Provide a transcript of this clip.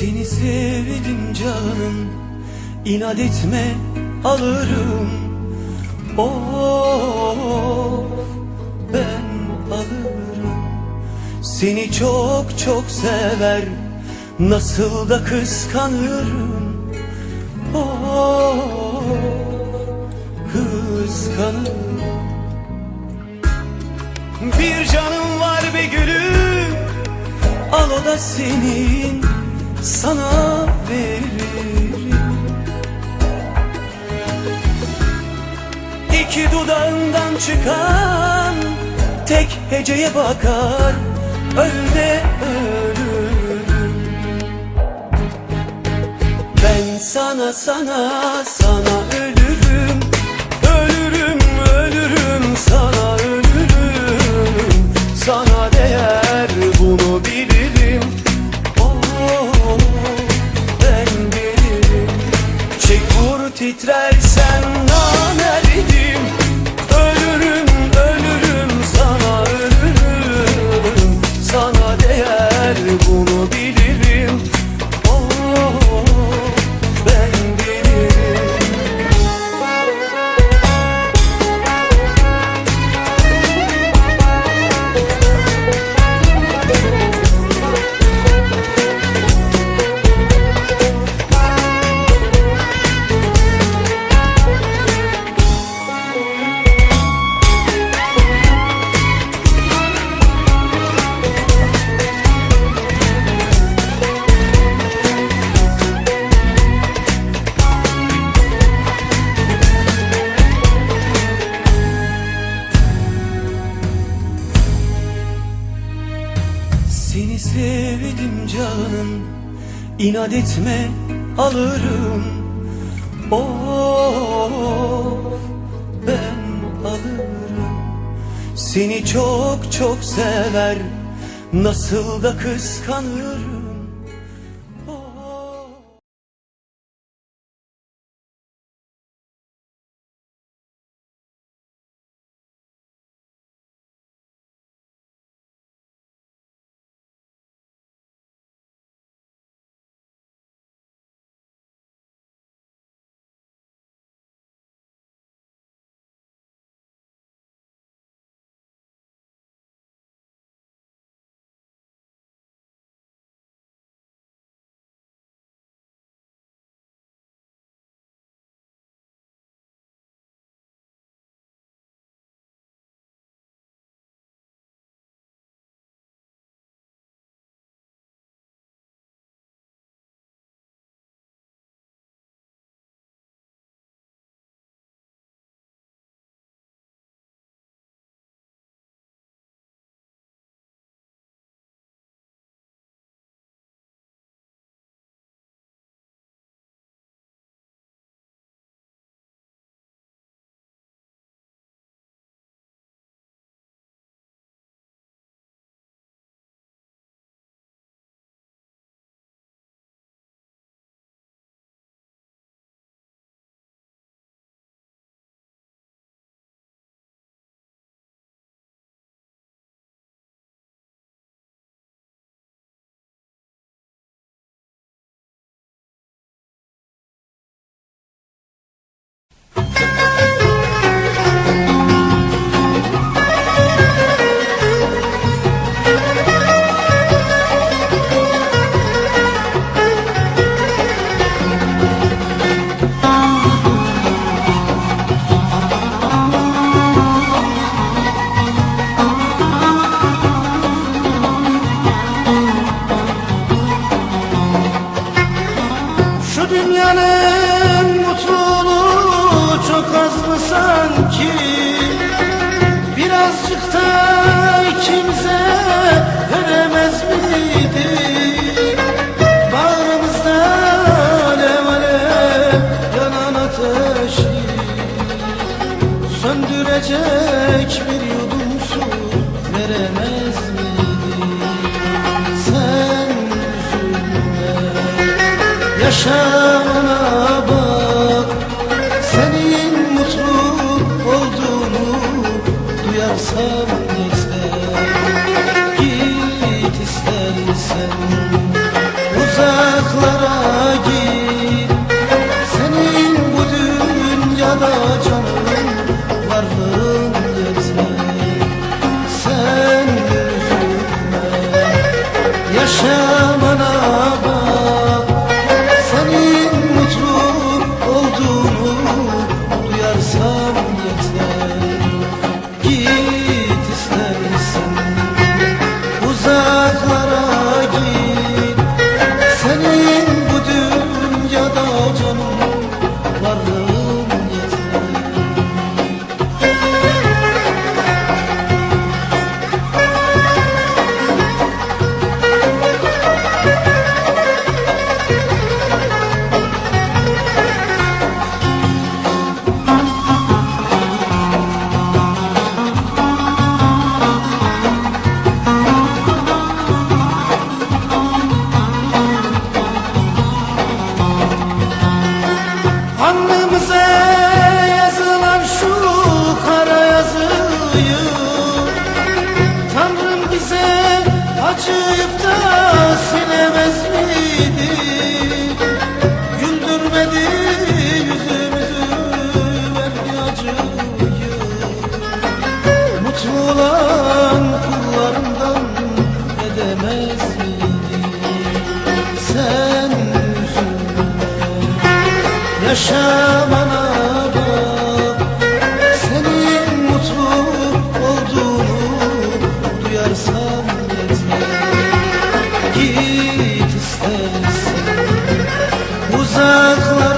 Seni sevdim canım. İnat etme alırım. Of ben alırım. Seni çok çok sever. Nasıl da kıskanırım. Oh kıskanırım. Bir canım var be gülüm. Al o da senin Sana veririm. İki dudağından çıkan Tek heceye bakar Öl de ölürüm. Ben sana sana sana ölürüm inat etme alırım. Of ben alırım. Seni çok çok sever. Nasıl da kıskanırım Birazcık da ikimize veremez miydi? Bağrımızda alev alev yanan ateşi? Söndürecek bir yudum su veremez miydi? Sen üzülme Yaşamına duyarsam yaşamana bak Senin mutlu olduğunu duyarsam yeter. Git istersen. Uzak